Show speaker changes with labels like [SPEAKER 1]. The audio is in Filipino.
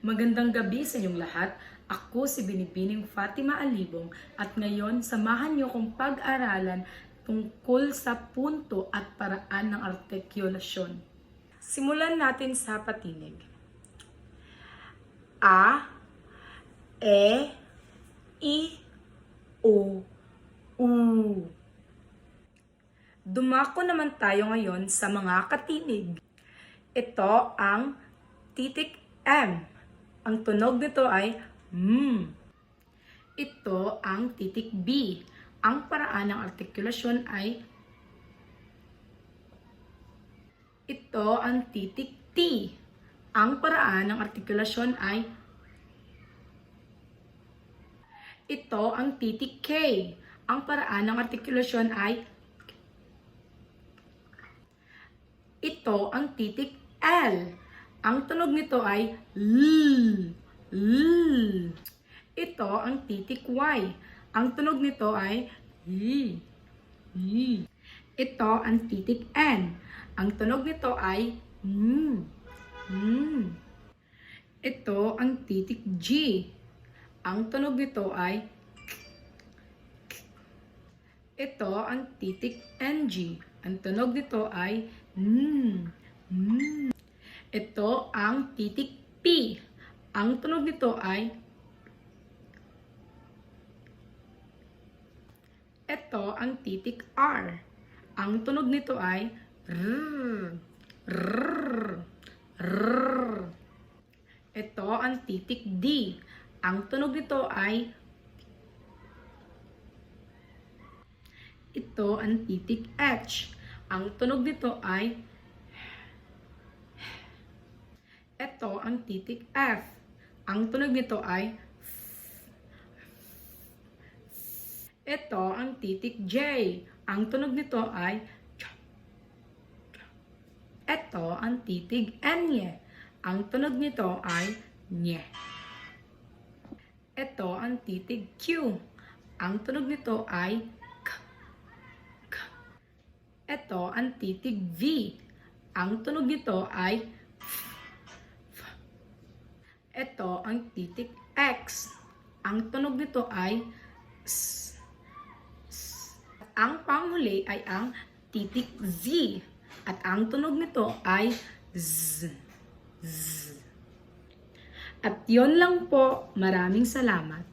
[SPEAKER 1] Magandang gabi sa inyong lahat. Ako si Binibining Fatima Alibong at ngayon samahan niyo kong pag-aralan tungkol sa punto at paraan ng artikulasyon. Simulan natin sa patinig. A, E, I, O, U. Dumako naman tayo ngayon sa mga katinig. Ito ang titik M. Ang tunog nito ay M. Ito ang titik B. Ang paraan ng artikulasyon ay ito ang titik T. Ang paraan ng artikulasyon ay ito ang titik K. Ang paraan ng artikulasyon ay ito ang titik L. Ang tunog nito ay L. L. Ito ang titik Y. Ang tunog nito ay Y. Y. Ito ang titik N. Ang tunog nito ay N. N. Ito ang titik G. Ang tunog nito ay ito ang titik NG. Ang tunog nito ay N. N. Ito ang titik P. Ang tunog nito ay Ito ang titik R. Ang tunog nito ay R. R. R. Ito ang titik D. Ang tunog nito ay Ito ang titik H. Ang tunog nito ay Ito ang titik F. Ang tunog nito ay Ito ang titik J. Ang tunog nito ay Ito ang titig N. Ang tunog nito ay Nye. Ito ang titig Q. Ang tunog nito ay K. K. Ito ang titig V. Ang tunog nito ay. F. Ito ang titik X. Ang tunog nito ay S. Ang panghuli ay ang titik Z. At ang tunog nito ay Z. Z. At yon lang po. Maraming salamat.